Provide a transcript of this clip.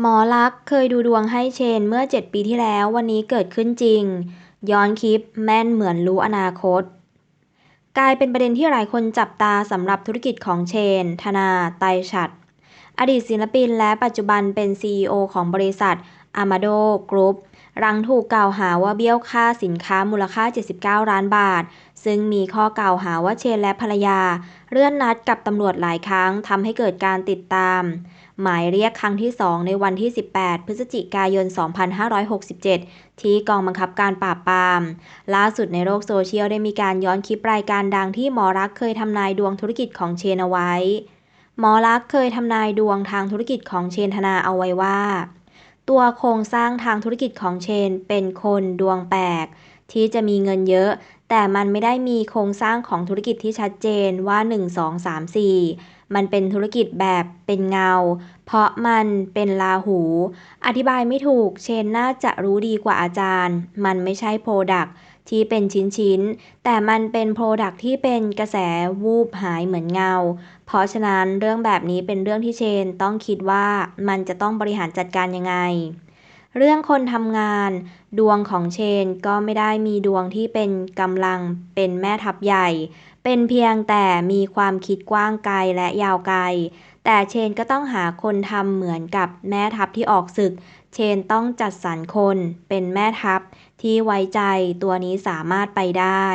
หมอลักษ์เคยดูดวงให้เชนเมื่อเจ็ดปีที่แล้ววันนี้เกิดขึ้นจริง ย้อนคลิปแม่นเหมือนรู้อนาคต กลายเป็นประเด็นที่หลายคนจับตาสำหรับธุรกิจของเชน ธนา ไตรชัด อดีตศิลปินและปัจจุบันเป็น CEO ของบริษัท Amado Group รังถูกกล่าวหาว่าเบี้ยวค่าสินค้ามูลค่า 79 ล้านบาท ซึ่งมีข้อกล่าวหาว่าเชนและภรรยา เลื่อนนัดกับตำรวจหลายครั้งทำให้เกิดการติดตาม หมายเรียกครั้งที่ 2 ในวันที่ 18 พฤศจิกายน 2567 ที่กองบังคับการปราบปราม ล่าสุดในโลกโซเชียลได้มีการย้อนคลิปรายการดังที่หมอรักเคยทำนายดวงธุรกิจของเชนเอาไว้ หมอรักเคยทำนายดวงทางธุรกิจของเชนธนาเอาไว้ว่า ตัวโครงสร้างทางธุรกิจของเชนเป็นคนดวงแปลก ที่จะมีเงินเยอะ แต่มันไม่ได้มีโครงสร้างของธุรกิจที่ชัดเจนว่า 1 2 3 4 มันเป็นธุรกิจแบบเป็นเงา เพราะมันเป็นลาหู อธิบายไม่ถูกเชนน่าจะรู้ดีกว่าอาจารย์ มันไม่ใช่โปรดัก ที่เป็นชิ้นๆ แต่มันเป็นโปรดักที่เป็นกระแสวูบหายเหมือนเงา เพราะฉะนั้นเรื่องแบบนี้เป็นเรื่องที่เชนต้องคิดว่ามันจะต้องบริหารจัดการยังไง เรื่องคนทำงาน ดวงของเชนก็ไม่ได้มีดวงที่เป็นกำลังเป็นแม่ทัพใหญ่ เป็นเพียงแต่มีความคิดกว้างไกลและยาวไกล แต่เชนก็ต้องหาคนทำเหมือนกับแม่ทัพที่ออกศึก เชนต้องจัดสรรคนเป็นแม่ทัพที่ไว้ใจตัวนี้สามารถไปได้